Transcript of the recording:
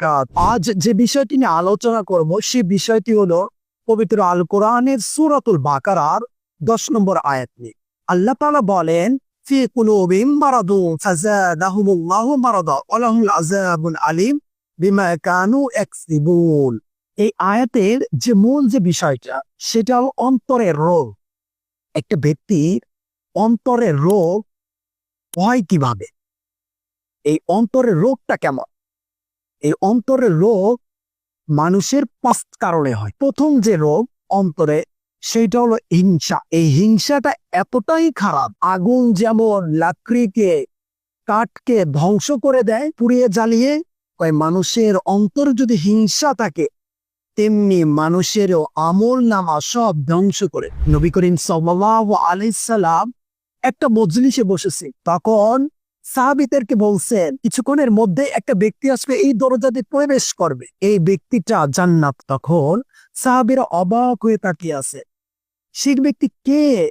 বারাকাত আজ যে বিষয়টি নিয়ে আলোচনা করব, সে বিষয়টি হলো পবিত্র আল কোরআনের সূরাতুল বাকারার দশ নম্বর আয়াত নিয়ে। আল্লাহ তাআলা বলেন, ফি এই আয়াতের যে মূল যে বিষয়টা, সেটা হলো অন্তরের রোগ। একটা ব্যক্তির অন্তরের রোগ হয় কীভাবে? এই অন্তরের রোগটা কেমন? এই অন্তরের রোগ মানুষের পাঁচ কারণে হয়। প্রথম যে রোগ অন্তরে সেটা হলো হিংসা। এই হিংসাটা এতটাই খারাপ, আগুন যেমন লাকড়িকে, কাঠকে ধ্বংস করে দেয়, পুড়িয়ে জ্বালিয়ে, কয় মানুষের অন্তর যদি হিংসা থাকে, তেমনি মানুষেরও আমল নামা সব ধ্বংস করে। নবী করিম সাল্লাল্লাহু আলাইহিস একটা মজলিসে বসেছে, তখন সাহাবিদেরকে বলছেন, কিছুক্ষণের মধ্যে একটা ব্যক্তি আসবে, এই দরজাতে প্রবেশ করবে। এই ব্যক্তিটা জান্নাত। তখন সাহাবিরা অবাক হয়ে তাকিয়ে আছে। সেই ব্যক্তি কে?